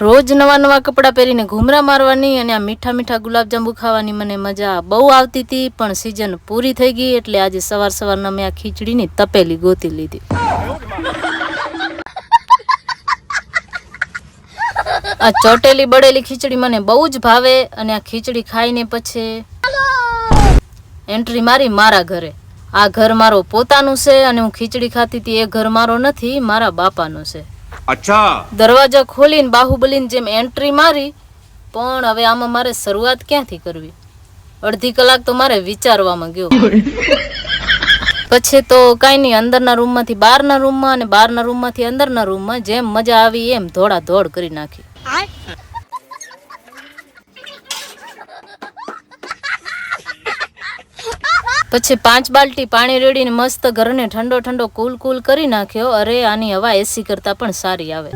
રોજ નવા નવા કપડાં પહેરીને ઘૂમરા મારવાની અને આ મીઠા મીઠા ગુલાબજાંબુ ખાવાની મને મજા બહુ આવતી હતી, પણ સિઝન પૂરી થઈ ગઈ એટલે આજે સવાર સવારના મેં આ ખીચડીની તપેલી ગોતી લીધી. આ ચોટેલી બળેલી ખીચડી મને બહુ જ ભાવે અને આ ખીચડી ખાઈને પછી એન્ટ્રી મારી મારા ઘરે. આ ઘર મારો પોતાનું છે અને હું ખીચડી ખાતી હતી એ ઘર મારો નથી, મારા બાપાનું છે. અચ્છા. દરવાજા ખોલીને બાહુબલીની જેમ એન્ટ્રી મારી, પણ હવે આમાં મારે શરૂઆત ક્યાંથી કરવી? અડધી કલાક તો મારે વિચારવામાં ગયો. પછી તો કાંઈ નહીં, અંદરના રૂમમાંથી, બહારના રૂમમાં અને બહારના રૂમમાંથી અંદરના રૂમમાં જેમ મજા આવી એમ ધોળા ધોળ કરી નાખી. પછી પાંચ બાલટી પાણી રેડીને મસ્ત ઘરને ઠંડો ઠંડો કુલ કુલ કરી નાખ્યો. અરે, આની હવા એસી કરતાં પણ સારી આવે.